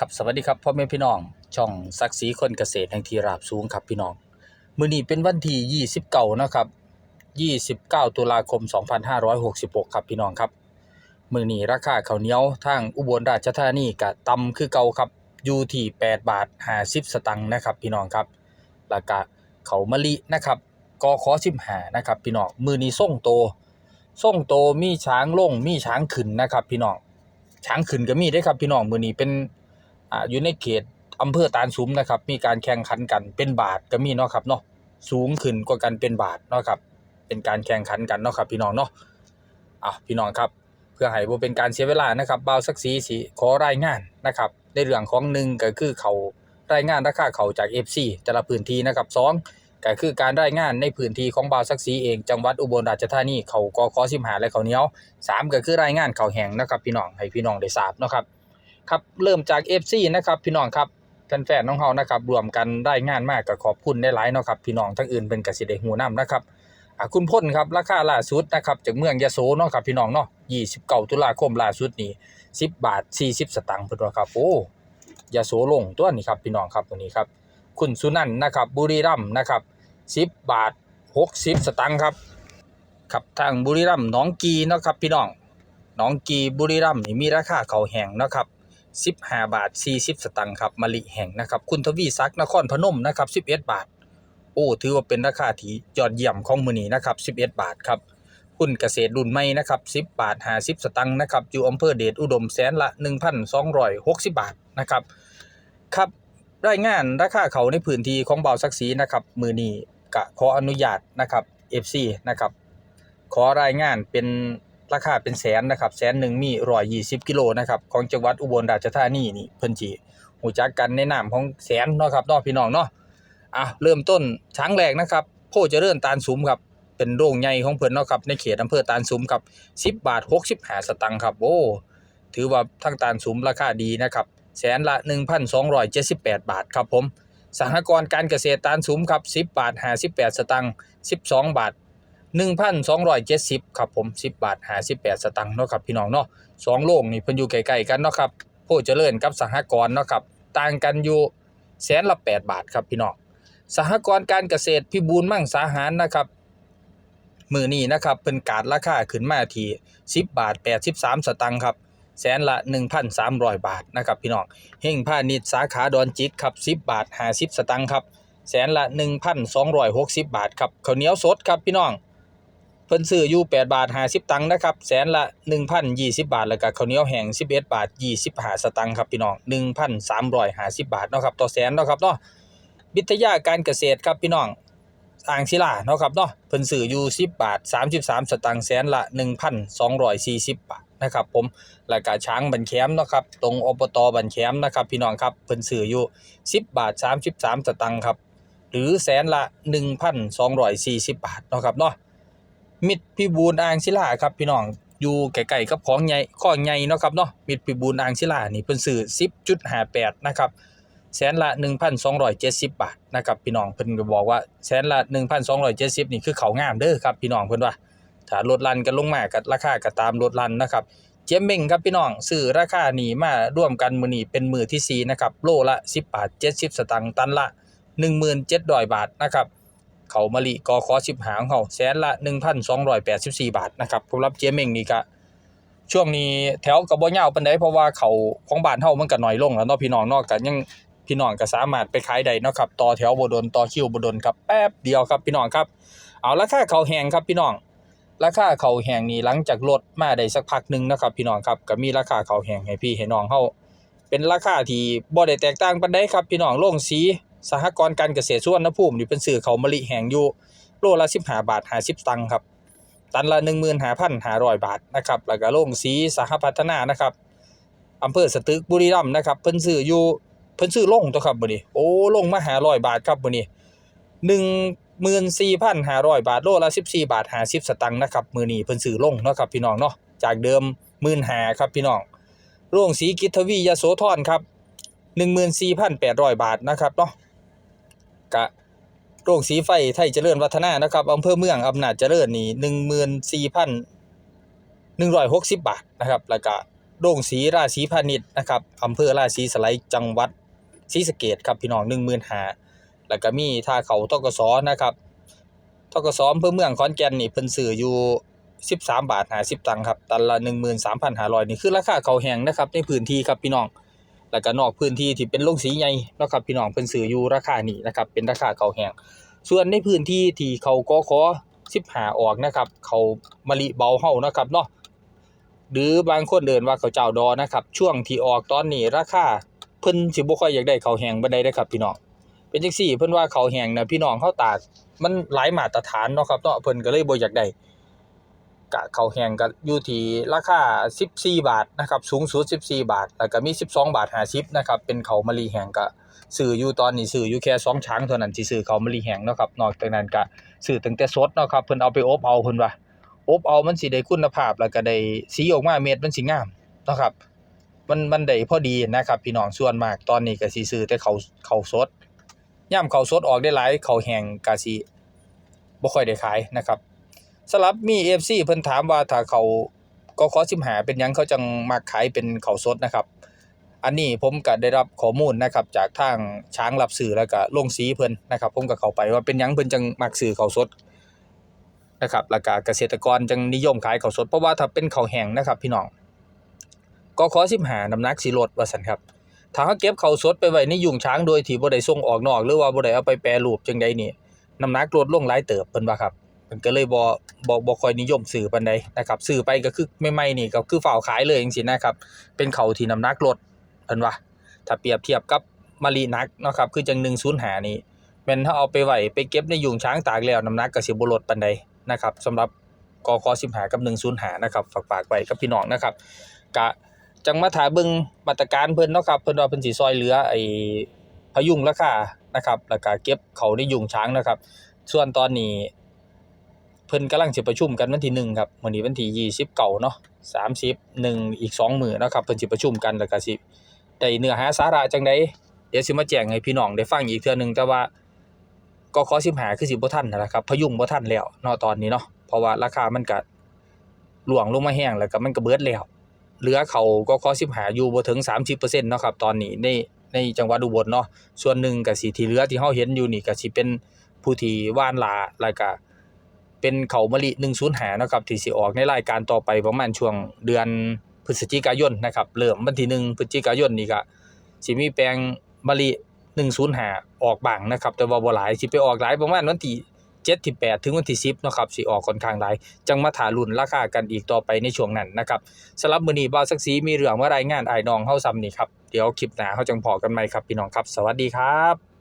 ครับสวัสดีครับพ่อแม่พี่น้อง ช่องศักดิ์ศรีคนเกษตรแห่งที่ราบสูงครับพี่น้อง มื้อนี้เป็นวันที่29นะครับ29 ตุลาคม 2566 ครับพี่น้องครับ มื้อนี้ราคาข้าวเหนียวทางอุบลราชธานีก็ต่ำคือเก่าครับอยู่ที่8บาท50สตังค์นะครับพี่น้องครับแล้วก็ข้ามะลินะครับกอขอ15นะครับพี่น้องมื้อนี้ส่งโตส่งโตมีช้างลงมีช้างขึ้นนะครับพี่น้องช้างขึ้นก็มีได้ครับพี่น้องมื้อนี้เป็น อ่าอยู่ในเขตอำเภอตาลสุมนะครับ มีการแข่งขันกันเป็นบาทก็มีเนาะครับเนาะสูงขึ้นกว่ากันเป็นบาทเนาะครับ เป็นการแข่งขันกันเนาะครับ พี่น้องเนาะอะพี่น้องครับ เพื่อให้บ่เป็นการเสียเวลานะครับบ่าวสักสีสิขอรายงานนะครับ ในเรื่องของหนึ่งก็คือเขารายงานราคาเขาจาก FC แต่ละพื้นที่นะครับสองก็คือการรายงานในพื้นที่ของบ่าวสักสีเองจังหวัดอุบลราชธานีเขากขอ15และเขาเนียวสามก็คือรายงานเขาแห้งนะครับ พี่น้องให้พี่น้องได้ทราบนะครับ ครับเริ่มจาก FC นะครับพี่น้องครับแฟนๆของเฮานะครับรวมกันรายงานมากก็ขอบคุณได้หลายเนาะครับพี่น้องทั้งอื่นเป็นกสิได้ฮู้นํนะครับคุณพ่นครับราคาล่าสุดนะครับจากเมืองยะโสเนาะครับพี่น้องเนาะ29ตุลาคมล่าสุดนี้10บบาท40สตางค์เพิ่นครับโอ้ยะโสลงตัวนี้ครับพี่น้องครับตัวนี้ครับคุณสุนันท์นะครับบุรีรัมย์นะครับ10บบาท60สตางค์ครับครับทางบุรีรัมย์หนองกีเนาะครับพี่น้องหนองกีบุรีรัมย์นี่มีราคาเขาแห้งเนาะครับ 15 บาท 40 สตังค์ครับมะลิแห้งนะครับ คุณทวีศักดิ์นครพนมนะครับ 11 บาท โอ้ถือว่าเป็นราคาที่ยอดเยี่ยมของมือนี้นะครับ 11 บาทครับหุ้นเกษตรรุ่นใหม่นะครับ 10 บาท 50 สตังค์นะครับ อยู่อำเภอเดชอุดมแสนละ 1,260 บาทนะครับ ครับรายงานราคาเขาในพื้นที่ของเบาสักสีนะครับ มือนี้ก็ขออนุญาตนะครับ FC นะครับ ขอรายงานเป็น ราคาเป็นแสนนะครับแสนหนึ่งมี120กิโลนะครับของจังหวัดอุบลราชธานีนี่เพิ่นสิฮู้จักกันในนามของแสนเนาะครับเนาะพี่น้องเนาะอะเริ่มต้นช้างแรกนะครับโพเจริญตาลสุมครับเป็นโรงใหญ่ของเพิ่นเนาะครับในเขตอำเภอตาลสุมครับ10บบาท65สตังค์ครับโอ้ถือว่าทั้งตาลสุมราคาดีนะครับแสนละ1,278บแปดบาทครับผมสหกรณ์การเกษตรตาลสุมครับ10บบาท58สตังค์12บาท 1,270ครับผม10 บาท58สตังค์เนาะครับพี่น้องเนาะสองโลกนี่เพิ่นอยู่ใกล้ๆกันเนาะครับโพเจริญกับสหกรณ์เนาะครับต่างกันอยู่แสนละ8บาทครับพี่น้องสหกรณ์การเกษตรพิบูลมั่งสาหารนะครับมือนี้นะครับเพิ่นกาดราคาขึ้นมาที่10 บาท 83 สตังค์ครับแสนละ 1,300 บาทนะครับพี่น้องเฮงพาณิชย์สาขาดอนจิกครับ10 บาท 50 สตังค์ครับแสนละ 1,260 บาทครับข้าวเหนียวสดครับพี่น้อง เพิ่นซื้ออยู่8บาท50ตังค์นะครับแสนละ 1,020 บาท แล้วก็ข้าวเหนียวแห้ง11 บาท 25 สตังค์ครับพี่น้อง 1,350 บาทเนาะครับต่อแสนเนาะครับเนาะวิทยาการเกษตรครับพี่น้องอ่างศิลาเนาะครับเนาะเพิ่นซื้ออยู่10 บาท 33 สตังค์แสนละ 1,240 บาทนะครับผมแล้วก็ช้างบันแคมเนาะครับตรงอบตบันแคมนะครับพี่น้องครับเพิ่นซื้ออยู่ 10 บาท 33 สตังค์ครับหรือแสนละ 1,240 บาทเนาะครับเนาะ มิตรพิบูลอ่างศิลาครับพี่น้องอยู่ไกลๆกับของใหญ่ข้อใหญ่เนาะครับเนาะมิตรพิบูลอ่างศิลานี่เพิ่นซื้อ10.58นะครับแสนละ 1,270 บาทนะครับพี่น้องเพิ่นก็บอกว่าแสนละ 1,270 นี่คือเขางามเด้อครับพี่น้องเพิ่นว่าถ้าลดลันกันลงมาก็ราคาก็ตามลดลันนะครับเจมเม่งครับพี่น้องซื้อราคานี่มาร่วมกันมื้อนี้เป็นมื้อที่สี่นะครับโลละ 10 บาท 70 สตางค์ตันละ 1700บาทนะครับ เขามะลิกอคอสิบหางเขาแสนละ1,284บาทนะครับสำหรับเจยเมงนี่ก็ช่วงนี้แถวกับบ่ยาปานใดเพราะว่าเขาของบ้านเฮามันก็น้อยลงแล้วเนาะพี่น้องเนาะก็ยังพี่น้องก็สามารถไปขายได้เนาะครับต่อแถวบ่ดนต่อคิวบ่ดนครับแป๊บเดียวครับพี่น้องครับ เอาราคาเขาแห้งครับพี่น้อง ราคาเขาแห้งนี่หลังจากลดมาได้สักพักหนึ่งนะครับ พี่น้องครับก็มีราคาเขาแห้งให้พี่ให้น้องเฮาเป็นราคาที่บ่ได้แตกต่างปานใดครับพี่น้องโรงสี สหกรณ์การเกษตรสุวรรณภูมินี่เป็นสื่อเขามะลิแห้งอยู่โลละ15บหาบาท50สตังค์ครับตันละ15,500บาทนะครับแล้วก็โรงสีสหพัฒนานะครับอำเภอสตึกบุรีรัมย์นะครับเพิ่นซื้ออยู่เพิ่นซื้อลงตัวครับมื้อนี้โอ้ลงมา500บาทครับมื้อนี้14,500บาทโลละ14บสี่บาท50สตังค์นะครับมื้อนี้เพิ่นซื้อลงเนาะครับพี่น้องเนาะจากเดิม15,000ครับพี่น้องโรงสีกิจทวียโสธรครับ14,800บาทนะครับเนาะ กะโรงสีไฟไทยเจริญวัฒนานะครับอำเภอเมืองอำนาจเจริญนี่14,160บบาทนะครับแล้วก็โด่งศรีราศีพาณิชย์นะครับอำเภอราศีสไลจังหวัดศรีสะเกษครับพี่น้อง15,000แล้วก็มีท่าเขาตกสนะครับตกสอำเภอเมืองขอนแก่นนี่เพิ่นซื้ออยู่13 บาท50ตังค์ครับตันละ13,500นี่คือราคาเขาแห้งนะครับในพื้นที่ครับพี่น้อง แล้วก็นอกพื้นที่ที่เป็นโรงสีใหญ่นะครับพี่น้องเพิ่นซื้ออยู่ราคานี้นะครับเป็นราคาเขาแห้งส่วนในพื้นที่ที่เขาก็ขอ15ออกนะครับ เขามะลิเบาเฮานะครับเนาะหรือบางคนเดินว่าเขาเจ้าดอนะครับ ช่วงที่ออกตอนนี้ราคาเพิ่นสิบ่ค่อยอยากได้เขาแห้งปานใดเด้ครับพี่น้องเป็นจังซี่ เพิ่นว่าเขาแห้งนะพี่น้องเฮาตากมันหลายมาตรฐานเนาะครับเนาะเพิ่นก็เลยบ่อยากได้ กะเขาแห้งก็อยู่ที่ราคา 14 บาทนะครับสูงสุด 14 บาท แล้วก็มี 12 บาท50นะครับเป็นเขามะลิแห้งก็ซื้ออยู่ตอนนี้ซื้ออยู่แค่2ช้างเท่านั้นที่ซื้อข้ามะลิแห้งเนาะครับนอกจากนั้นก็ซื้อตั้งแต่สดเนาะครับเพิ่นเอาไปอบเอาเพิ่นว่าอบเอามันสิได้คุณภาพแล้วก็ได้สีออกมาเม็ดมันสิงามนะครับมันมันได้พอดีนะครับพี่น้องส่วนมากตอนนี้ก็สิซื้อแต่เขาวข้าสดยามข้าสดออกได้หลายเขาแห้งก็สิบ่ค่อยได้ขายนะครับ สลับมี FC เพิ่นถามว่าถ้าเขาก็ขอสิมหาเป็นยังเขาจังมักขายเป็นเขาสดนะครับ อันนี้ผมก็ได้รับข้อมูลนะครับจากทางช้างรับซื้อแล้วก็ลงสีเพิ่นนะครับ ผมก็เข้าไปว่าเป็นยังเพิ่นจังมักซื้อข้าสดนะครับแล้วก็เกษตรกรจังนิยมขายเขาสดเพราะว่าถ้าเป็นเขาแห้งนะครับ พี่น้องก็ขอสิมหาน้ำหนักสิลดว่าซั่นครับถ้าเฮาเก็บเขาสดไปไว้ในยุงช้างโดยที่บ่ได้ส่งออกนอก หรือว่าบ่ได้เอาไปแปรรูปจังใดนี่น้ำหนักลดลงหลายเติบเพิ่นว่าครับ มันก็เลยบ่บ่บ่ค่อยนิยมซื้อปานใดนะครับซื้อไปก็คือใหม่นี่ก็คือฝ้าวขายเลยจังซี่นะครับ เป็นเขาที่น้ำหนักลดเพิ่นว่าถ้าเปรียบเทียบกับมะลิหนักนะครับคือจัง105นี่แม่นถ้าเอาไปไหวไปเก็บในยุงช้างตากแล้วน้ำหนักก็สิบ่ลดปานใดนะครับสำหรับกค15กับ105นะครับฝากๆไว้กับพี่น้องนะครับกะจังมาถาเบิงมาตรการเพิ่นเนาะครับเพิ่นว่าเพิ่นสิซอยเหลือไอ้พยุงราคานะครับแล้วก็เก็บเขาในยุงช้างนะครับ ส่วนตอนนี้ เพิ่นกำลังสิประชุมกันวันที่หนึ่งครับมื้อนี้วันที่29เนาะ30หนึ่งอีก2มื้อนะครับเพิ่นสิประชุมกันแล้วก็สิได้เนื้อหาสาระจังไดเดี๋ยวสิมาแจ้งให้พี่น้องได้ฟังอีกเทื่อหนึงแต่ว่าก็ขอ15คือสิบ่ทันนั่นแหละครับพยุงบ่ทันแล้วเนาะตอนนี้เนาะเพราะว่าราคามันก็ล่วงลงมาแห้งแล้วก็มันก็เบิดแล้วเหลือเขาก็ขอ15อยู่บ่ถึง30%เนาะครับตอนนี้ในในจังหวัดอุบลเนาะส่วนหนึ่งก็สิที่เหลือที่เฮาเห็นอยู่นี่ก็สิเป็นผู้ที่ว่านลาแล้วก็ เป็นเขามะลิ105นะครับที่สิออกในรายการต่อไปประมาณช่วงเดือนพฤศจิกายนนะครับเริ่มวันที่1พฤศจิกายนนี่ก็สิมีแปลงมะลิ105ออกบางนะครับ แต่ว่าบ่หลายสิไปออกหลายประมาณวันที่7ที่8ถึงวันที่10นะครับสิออกค่อนข้างหลาย จังมาถารุ่นราคากันอีกต่อไปในช่วงนั้นนะครับสำหรับมื้อนี้บ่าวสักสีมีเรื่องมารายงานไอ้น้องเฮาซ้ำนี่ครับเดี๋ยวคลิปหน้าเฮาจังพอกันใหม่ครับพี่น้องครับ สวัสดีครับ